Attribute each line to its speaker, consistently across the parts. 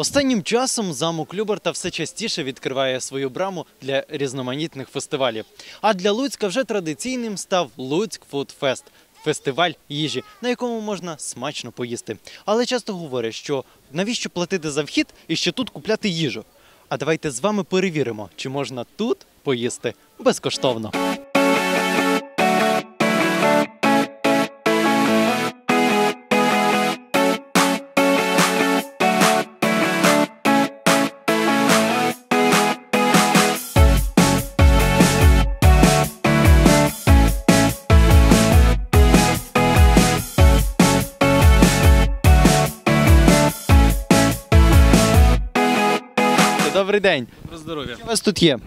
Speaker 1: Останнім часом замок Люберта все частіше відкриває свою браму для різноманітних фестивалів. А для Луцька вже традиційним став Луцьк Fest – фестиваль їжі, на якому можна смачно поїсти. Але часто говорять, що навіщо платити за вхід і ще тут купляти їжу. А давайте з вами перевіримо, чи можна тут поїсти безкоштовно. Добрий день.
Speaker 2: Про здоров'я.
Speaker 1: Що у вас тут є?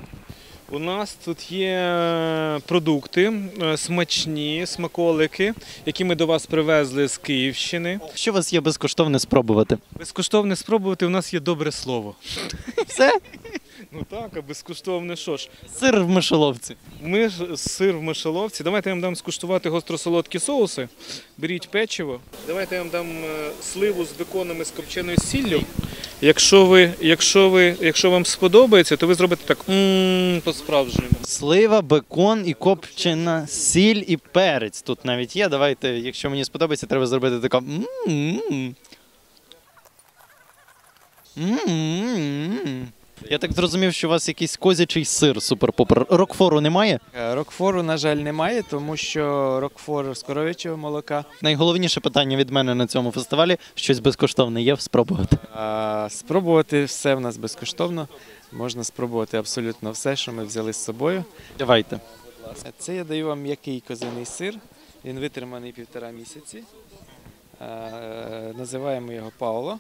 Speaker 2: У нас тут є е, продукти е, смачні, смаколики, які ми до вас привезли з Київщини.
Speaker 1: Що у вас є безкоштовне спробувати?
Speaker 2: Безкоштовне спробувати у нас є добре слово.
Speaker 1: Все?
Speaker 2: Ну так, а безкоштовне що ж?
Speaker 1: Сир в мишоловці.
Speaker 2: Ми ж сир в мишеловці. Давайте я вам дам скуштувати гостросолодкі соуси. Беріть печиво. Давайте я вам дам е, сливу з беконом і з копченою сіллю. Якщо ви, якщо ви, якщо вам сподобається, то ви зробите так м по-справжньому.
Speaker 1: Слива, бекон і копчена сіль і перець. Тут навіть є. Давайте, якщо мені сподобається, треба зробити тако. м-м-м. М-м-м. Я так зрозумів, що у вас якийсь козячий сир супер-попер. Рокфору немає.
Speaker 3: Е, Рокфору, на жаль, немає, тому що рокфор з коров'ячого молока.
Speaker 1: Найголовніше питання від мене на цьому фестивалі щось безкоштовне є спробувати.
Speaker 3: А спробувати все в нас безкоштовно. Можна спробувати абсолютно все, що ми взяли з собою.
Speaker 1: Давайте.
Speaker 3: Е, Це я даю вам м'який козиний сир. Він витриманий півтора місяці. Е, Називаємо його Пауло.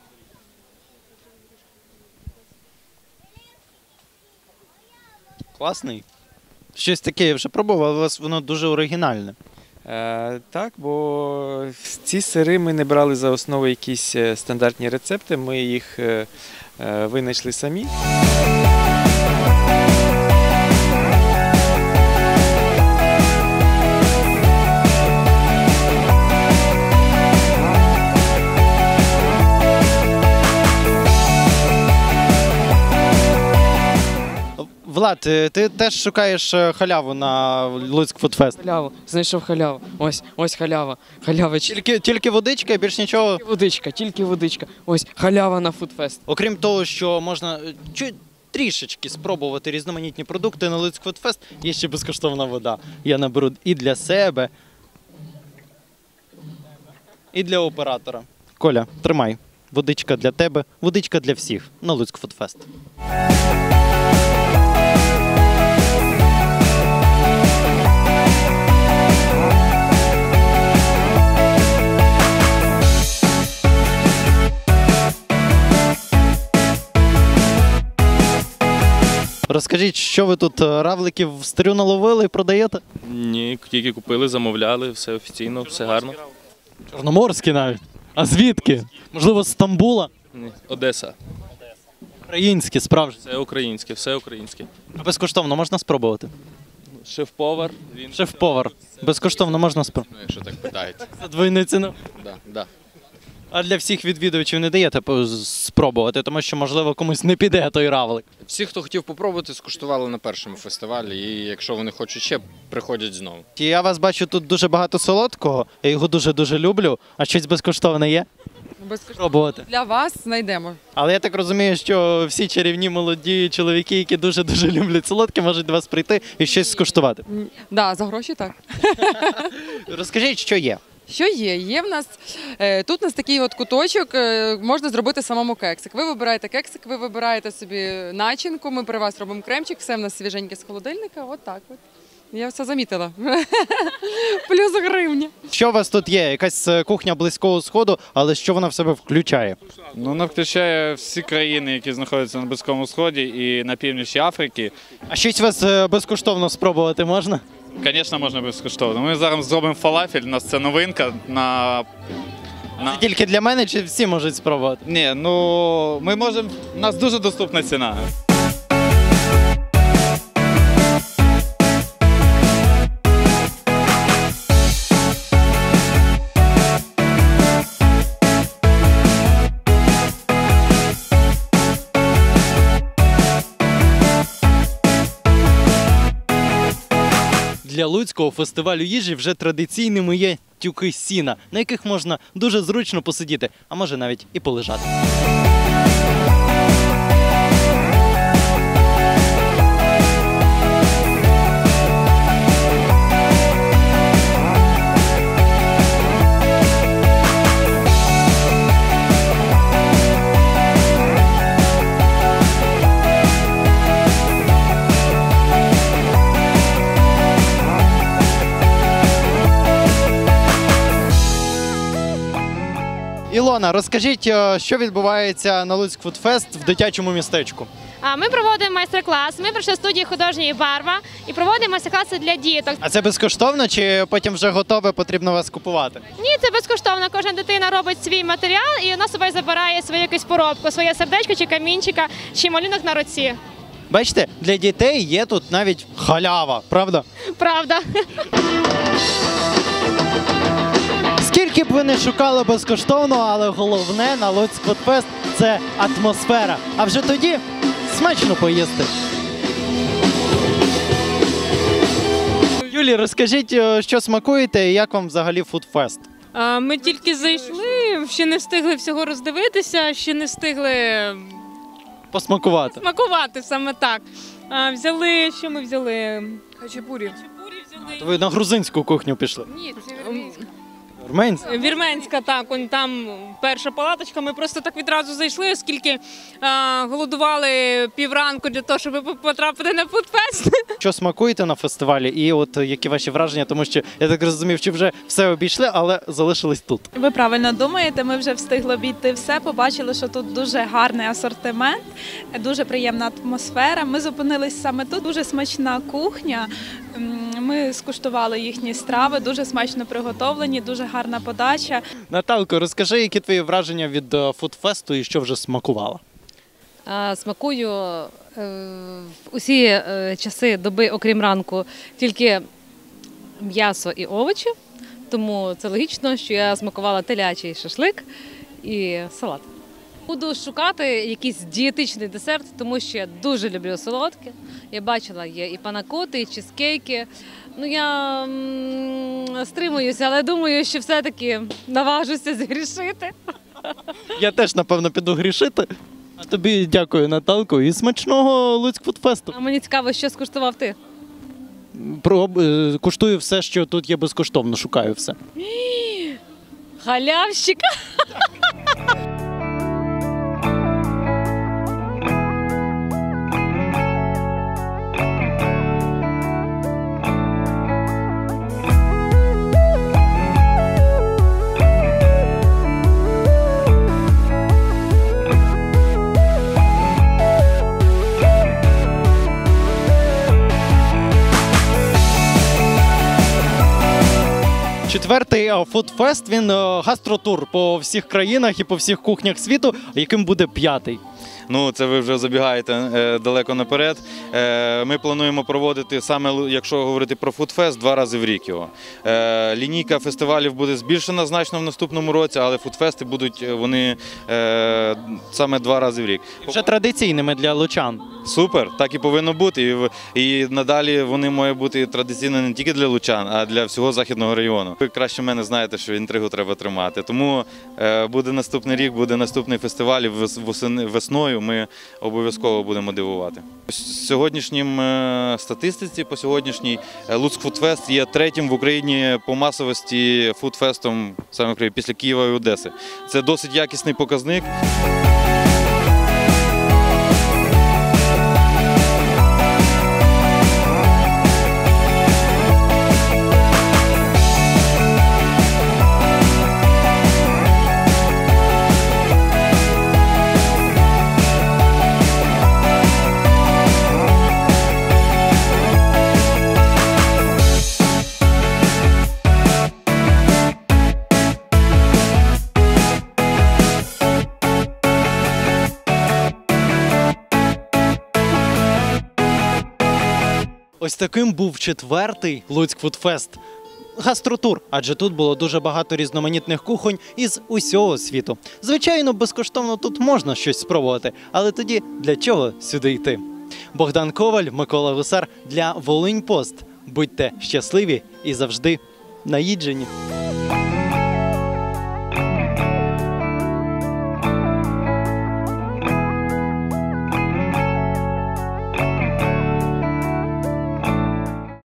Speaker 1: Класний. Щось таке я вже пробував, але воно дуже оригінальне.
Speaker 3: Е, Так, бо ці сири ми не брали за основу якісь е, стандартні рецепти, ми їх е, е, винайшли самі.
Speaker 1: Влад, е, ти теж шукаєш е, халяву на Луцьк Фудфест.
Speaker 4: Халяву, знайшов халяву. Ось, ось халява. Халява тільки
Speaker 1: Тільки, тільки водичка і більш нічого.
Speaker 4: водичка, тільки водичка. Ось халява на фудфест.
Speaker 1: Окрім того, що можна е, чуть трішечки спробувати різноманітні продукти на Луцьк Фудфест, є ще безкоштовна вода. Я наберу і для себе, і для оператора. Коля, тримай. Водичка для тебе, водичка для всіх на Луцьк Фудфест. Розкажіть, що ви тут е, равликів в стрю наловили і продаєте?
Speaker 5: Ні, тільки купили, замовляли, все офіційно, все гарно.
Speaker 1: Чорноморські навіть. А звідки? Можливо, з Стамбула?
Speaker 5: Ні, Одеса.
Speaker 1: Українські, справжні.
Speaker 5: Все українське, все українське.
Speaker 1: А безкоштовно можна спробувати?
Speaker 5: Шеф-повар, він
Speaker 1: Шеф-повар. Безкоштовно можна спробувати.
Speaker 6: Ну, якщо так питаєте.
Speaker 1: За двойну ціну.
Speaker 6: Да, да.
Speaker 1: А для всіх відвідувачів не даєте по- спробувати, тому що, можливо, комусь не піде той равлик.
Speaker 6: Всі, хто хотів попробувати, скуштували на першому фестивалі, і якщо вони хочуть ще, приходять знову.
Speaker 1: І Я вас бачу тут дуже багато солодкого, я його дуже-дуже люблю, а щось безкоштовне є
Speaker 7: Безкоштовно
Speaker 1: пробувати.
Speaker 7: для вас знайдемо.
Speaker 1: Але я так розумію, що всі чарівні молоді чоловіки, які дуже-дуже люблять солодке, можуть до вас прийти і щось скуштувати.
Speaker 7: Да, за гроші так.
Speaker 1: Розкажіть, що є.
Speaker 7: Що є? Є в нас е, тут у нас такий от куточок, е, можна зробити самому кексик. Ви вибираєте кексик, ви вибираєте собі начинку. Ми при вас робимо кремчик, все в нас свіженьке з холодильника. От так от. Я все замітила. Плюс гривня.
Speaker 1: Що у вас тут є? Якась е, кухня близького сходу, але що вона в себе включає?
Speaker 8: Ну, вона включає всі країни, які знаходяться на Близькому Сході і на півночі Африки.
Speaker 1: А щось у вас безкоштовно спробувати можна?
Speaker 8: Звісно, можна безкоштовно. Ми зараз зробимо фалафель, у нас це новинка на.
Speaker 1: Це тільки для мене чи всі можуть спробувати?
Speaker 8: Ні, ну ми можемо. У нас дуже доступна ціна.
Speaker 1: Для луцького фестивалю їжі вже традиційними є тюки сіна, на яких можна дуже зручно посидіти, а може навіть і полежати. Ілона, розкажіть, е, що відбувається на Луцьк Фудфест в дитячому містечку.
Speaker 9: Ми проводимо майстер-клас. Ми прийшли в студії художньої барва і проводимо майстер-класи для діток.
Speaker 1: А це безкоштовно чи потім вже готове, потрібно вас купувати?
Speaker 9: Ні, це безкоштовно. Кожна дитина робить свій матеріал і вона з собою забирає свою якусь поробку, своє сердечко чи камінчика, чи малюнок на руці.
Speaker 1: Бачите, для дітей є тут навіть халява, правда?
Speaker 9: Правда.
Speaker 1: Ви не шукали безкоштовно, але головне на Луцьк Фудфест – це атмосфера. А вже тоді смачно поїсти. Юлі, розкажіть, е, що смакуєте і як вам взагалі фудфест?
Speaker 10: А, Ми тільки зайшли, ще не встигли всього роздивитися, ще не встигли
Speaker 1: Посмакувати.
Speaker 10: смакувати саме так. А, Взяли, що ми взяли?
Speaker 7: Хачапурі.
Speaker 10: Чепурі взяли.
Speaker 1: Ви на грузинську кухню пішли.
Speaker 10: Ні,
Speaker 1: Вірменську?
Speaker 10: Вірменська, так, он там перша палаточка. Ми просто так відразу зайшли, оскільки а, голодували півранку для того, щоб потрапити на фудфест.
Speaker 1: Що смакуєте на фестивалі? І от е, які ваші враження? Тому що я так розумів, що вже все обійшли, але залишились тут.
Speaker 11: Ви правильно думаєте, ми вже встигли обійти все. Побачили, що тут дуже гарний асортимент, дуже приємна атмосфера. Ми зупинились саме тут. Дуже смачна кухня. Ми скуштували їхні страви, дуже смачно приготовлені, дуже гарна подача.
Speaker 1: Наталко, розкажи, які твої враження від е, фудфесту і що вже смакувала?
Speaker 12: Смакую е, в усі е, часи доби, окрім ранку, тільки м'ясо і овочі. Тому це логічно, що я смакувала телячий шашлик і салат. Буду шукати якийсь дієтичний десерт, тому що я дуже люблю солодке. Я бачила, є і панакоти, і чизкейки. Ну я м, стримуюся, але думаю, що все-таки наважуся згрішити.
Speaker 1: Я теж, напевно, піду грішити. А тобі дякую, Наталко, і смачного Луцьк Фудфесту.
Speaker 12: А мені цікаво, що скуштував ти.
Speaker 1: Проб... е, Куштую все, що тут є безкоштовно, шукаю все.
Speaker 12: Халявщик.
Speaker 1: Четвертий е, фудфест він е, гастротур по всіх країнах і по всіх кухнях світу, яким буде п'ятий.
Speaker 13: Ну, це ви вже забігаєте е, далеко наперед. Е, ми плануємо проводити саме, якщо говорити про фудфест, два рази в рік його. Е, лінійка фестивалів буде збільшена значно в наступному році, але фудфести будуть е, вони е, саме два рази в рік.
Speaker 1: Вже традиційними для лучан.
Speaker 13: Супер, так і повинно бути. І, і надалі вони мають бути традиційно не тільки для лучан, а для всього західного району. Ви мене знаєте, що інтригу треба тримати. Тому е, буде наступний рік, буде наступний фестиваль весною. Ми обов'язково будемо дивувати. Сьогоднішнім е, статистиці по сьогоднішній е, Луцьк Фудфест є третім в Україні по масовості фудфестом саме після Києва і Одеси. Це досить якісний показник.
Speaker 1: Ось таким був четвертий Луцьк Фудфест. Гастротур, адже тут було дуже багато різноманітних кухонь із усього світу. Звичайно, безкоштовно тут можна щось спробувати, але тоді для чого сюди йти? Богдан Коваль, Микола Гусар для Волинь Пост. Будьте щасливі і завжди наїджені.